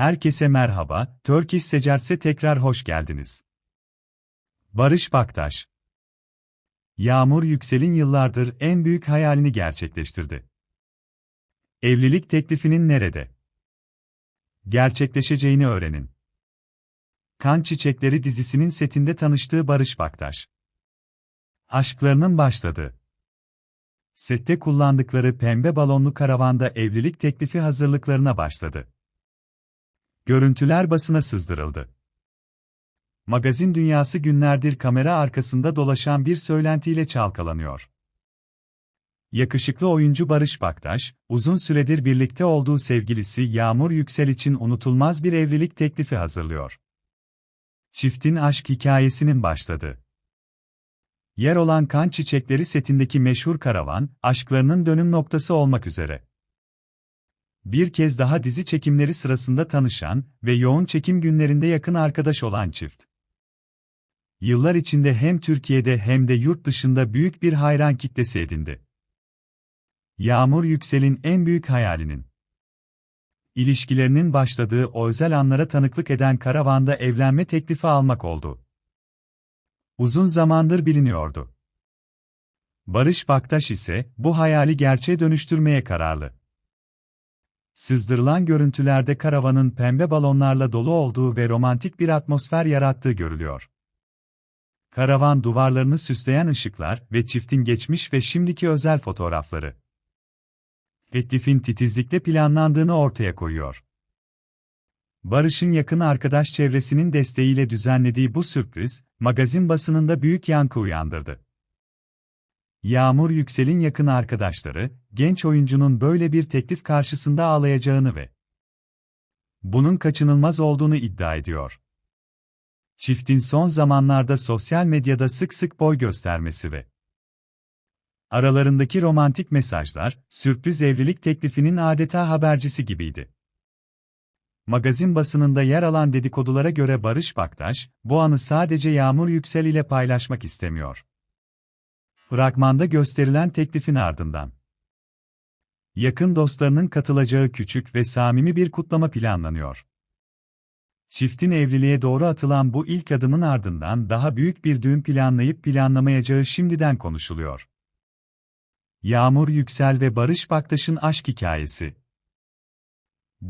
Herkese merhaba, Turkish Secerse tekrar hoş geldiniz. Barış Baktaş Yağmur Yüksel'in yıllardır en büyük hayalini gerçekleştirdi. Evlilik teklifinin nerede? Gerçekleşeceğini öğrenin. Kan Çiçekleri dizisinin setinde tanıştığı Barış Baktaş. Aşklarının başladı. Sette kullandıkları pembe balonlu karavanda evlilik teklifi hazırlıklarına başladı. Görüntüler basına sızdırıldı. Magazin dünyası günlerdir kamera arkasında dolaşan bir söylentiyle çalkalanıyor. Yakışıklı oyuncu Barış Baktaş, uzun süredir birlikte olduğu sevgilisi Yağmur Yüksel için unutulmaz bir evlilik teklifi hazırlıyor. Çiftin aşk hikayesinin başladı. Yer olan kan çiçekleri setindeki meşhur karavan, aşklarının dönüm noktası olmak üzere. Bir kez daha dizi çekimleri sırasında tanışan ve yoğun çekim günlerinde yakın arkadaş olan çift. Yıllar içinde hem Türkiye'de hem de yurt dışında büyük bir hayran kitlesi edindi. Yağmur Yüksel'in en büyük hayalinin ilişkilerinin başladığı o özel anlara tanıklık eden karavanda evlenme teklifi almak oldu. Uzun zamandır biliniyordu. Barış Baktaş ise bu hayali gerçeğe dönüştürmeye kararlı. Sızdırılan görüntülerde karavanın pembe balonlarla dolu olduğu ve romantik bir atmosfer yarattığı görülüyor. Karavan duvarlarını süsleyen ışıklar ve çiftin geçmiş ve şimdiki özel fotoğrafları. Teklifin titizlikle planlandığını ortaya koyuyor. Barış'ın yakın arkadaş çevresinin desteğiyle düzenlediği bu sürpriz, magazin basınında büyük yankı uyandırdı. Yağmur Yüksel'in yakın arkadaşları, genç oyuncunun böyle bir teklif karşısında ağlayacağını ve bunun kaçınılmaz olduğunu iddia ediyor. Çiftin son zamanlarda sosyal medyada sık sık boy göstermesi ve aralarındaki romantik mesajlar, sürpriz evlilik teklifinin adeta habercisi gibiydi. Magazin basınında yer alan dedikodulara göre Barış Baktaş, bu anı sadece Yağmur Yüksel ile paylaşmak istemiyor. Fragmanda gösterilen teklifin ardından yakın dostlarının katılacağı küçük ve samimi bir kutlama planlanıyor. Çiftin evliliğe doğru atılan bu ilk adımın ardından daha büyük bir düğün planlayıp planlamayacağı şimdiden konuşuluyor. Yağmur Yüksel ve Barış Baktaş'ın aşk hikayesi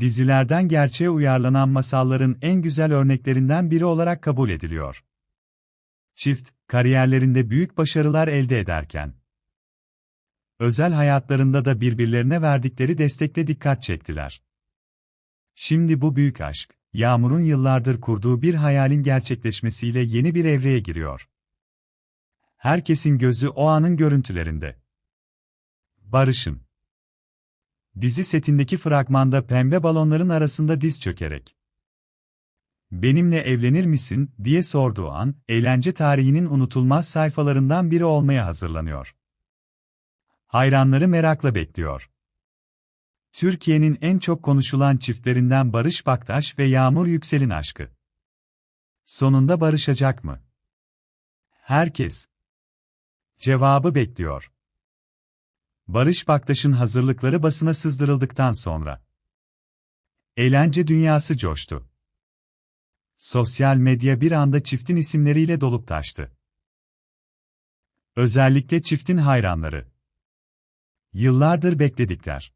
Dizilerden gerçeğe uyarlanan masalların en güzel örneklerinden biri olarak kabul ediliyor. Çift, kariyerlerinde büyük başarılar elde ederken, özel hayatlarında da birbirlerine verdikleri destekle dikkat çektiler. Şimdi bu büyük aşk, Yağmur'un yıllardır kurduğu bir hayalin gerçekleşmesiyle yeni bir evreye giriyor. Herkesin gözü o anın görüntülerinde. Barış'ın Dizi setindeki fragmanda pembe balonların arasında diz çökerek benimle evlenir misin diye sorduğu an, eğlence tarihinin unutulmaz sayfalarından biri olmaya hazırlanıyor. Hayranları merakla bekliyor. Türkiye'nin en çok konuşulan çiftlerinden Barış Baktaş ve Yağmur Yüksel'in aşkı. Sonunda barışacak mı? Herkes cevabı bekliyor. Barış Baktaş'ın hazırlıkları basına sızdırıldıktan sonra eğlence dünyası coştu. Sosyal medya bir anda çiftin isimleriyle dolup taştı. Özellikle çiftin hayranları. Yıllardır bekledikler.